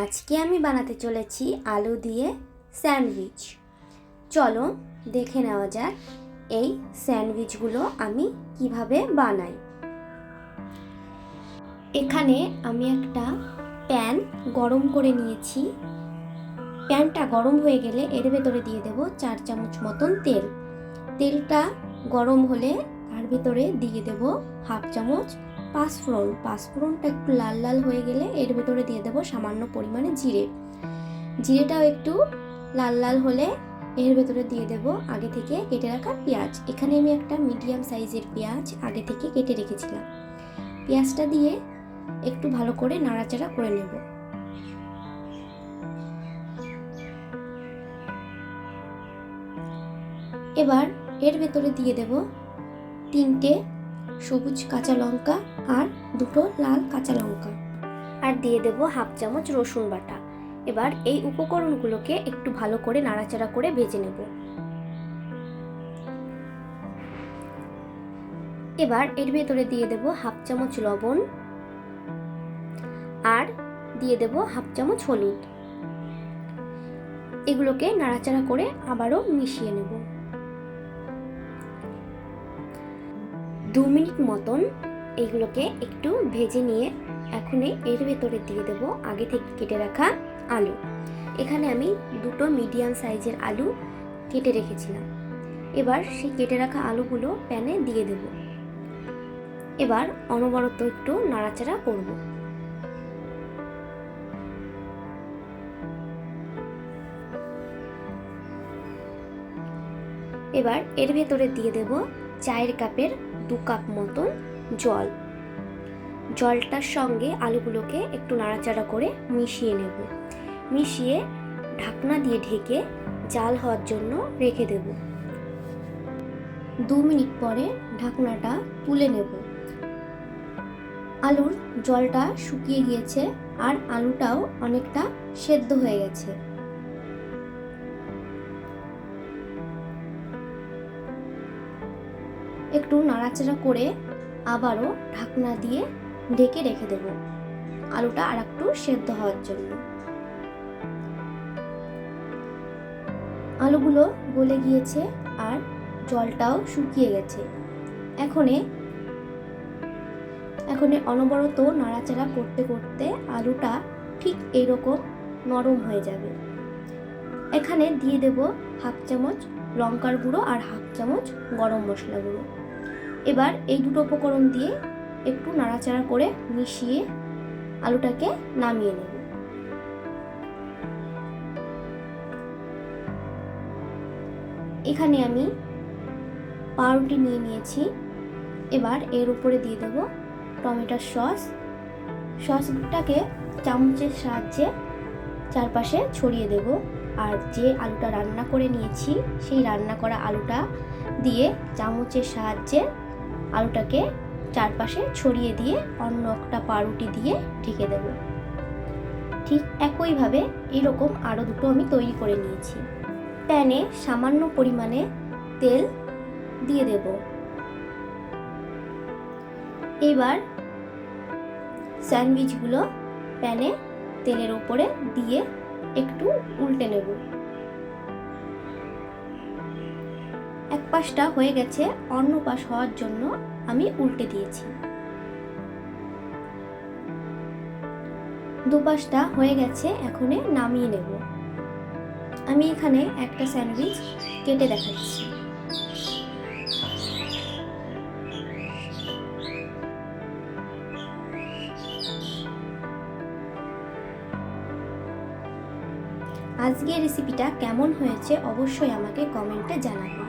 আজকে আমি বানাতে চলেছি আলু দিয়ে স্যান্ডউইচ। চলো দেখে নেওয়া যাক এই স্যান্ডউইচগুলো আমি কীভাবে বানাই। এখানে আমি একটা প্যান গরম করে নিয়েছি। প্যানটা গরম হয়ে গেলে এর ভেতরে দিয়ে দেব চার চামচ মতন তেল। তেলটা গরম হলে তার ভেতরে দিয়ে দেব হাফ চামচ পাঁচফোড়ন পাঁচফোড়নটা একটু লাল লাল হয়ে গেলে এর ভেতরে দিয়ে দেবো সামান্য পরিমাণে জিরে। জিরেটাও একটু লাল লাল হলে এর ভেতরে দিয়ে দেব আগে থেকে কেটে রাখা পেঁয়াজ। এখানে আমি একটা মিডিয়াম সাইজের পেঁয়াজ আগে থেকে কেটে রেখেছিলাম। পেঁয়াজটা দিয়ে একটু ভালো করে নাড়াচাড়া করে নেব। এবার এর ভেতরে দিয়ে দেব তিনটে সবুজ কাঁচা লঙ্কা আর দুটো লাল কাঁচা লঙ্কা। আর দিয়ে দেব হাফ চামচ রসুন বাটা। এবার এই উপকরণগুলোকে একটু ভালো করে নাড়াচাড়া করে ভেজে নেব। এবার এর ভেতরে দিয়ে দেব হাফ চামচ লবণ। আর দিয়ে দেব হাফ চামচ হলুদ। এগুলোকে নাড়াচাড়া করে আবারও মিশিয়ে নেব। দু মিনিট মতন এগুলোকে একটু ভেজে নিয়ে এখনই এর ভেতরে দিয়ে দেব আগে থেকে কেটে রাখা আলু। এখানে আমি দুটো মিডিয়াম সাইজের আলু কেটে রেখেছিলাম। এবার সেই কেটে রাখা আলুগুলো প্যানে দিয়ে দেব। এবার অনবরত একটু নাড়াচাড়া করব। এবার এর ভেতরে দিয়ে দেব চায়ের কাপের দু কাপ মতন জল। জলটার সঙ্গে আলুগুলোকে একটু নাড়াচাড়া করে মিশিয়ে নেব। মিশিয়ে ঢাকনা দিয়ে ঢেকে জাল হওয়ার জন্য রেখে দেব। দু মিনিট পরে ঢাকনাটা তুলে নেব। আলুর জলটা শুকিয়ে গিয়েছে আর আলুটাও অনেকটা সেদ্ধ হয়ে গেছে। একটু নাড়াচাড়া করে আবারও ঢাকনা দিয়ে ঢেকে রেখে দেব। আলুটা আর একটু সেদ্ধ হওয়ার জন্য। আলুগুলো গলে গিয়েছে আর জলটাও শুকিয়ে গেছে। এখনে এখনে অনবরত নাড়াচাড়া করতে করতে আলুটা ঠিক এইরকম নরম হয়ে যাবে। এখানে দিয়ে দেব হাফ চামচ লঙ্কার গুঁড়ো আর হাফ চামচ গরম মশলা গুঁড়ো। এবার এই দুটো উপকরণ দিয়ে একটু নাড়াচাড়া করে মিশিয়ে আলুটাকে নামিয়ে নেব। এখানে আমি পাউরুটি নিয়ে নিয়েছি। এবার এর উপরে দিয়ে দেব টমেটোর সস। সসটাকে চামচের সাহায্যে চারপাশে ছড়িয়ে দেব। আর যে আলুটা রান্না করে নিয়েছি, সেই রান্না করা আলুটা দিয়ে চামচের সাহায্যে আলুটাকে চারপাশে ছড়িয়ে দিয়ে অন্য একটা পাউরুটি দিয়ে ঢেকে দেব। ঠিক একইভাবে এরকম আরও দুটো আমি তৈরি করে নিয়েছি। প্যানে সামান্য পরিমাণে তেল দিয়ে দেব। এবার স্যান্ডউইচগুলো প্যানে তেলের ওপরে দিয়ে একটু উল্টে নেব। এক পাশটা হয়ে গেছে, অন্য পাশ হওয়ার জন্য আমি উল্টে দিয়েছি। দুপাশটা হয়ে গেছে এখনে নামিয়ে নেব। আমি এখানে একটা স্যান্ডউইচ কেটে দেখাচ্ছি। আজকের রেসিপিটা কেমন হয়েছে অবশ্যই আমাকে কমেন্টে জানাবেন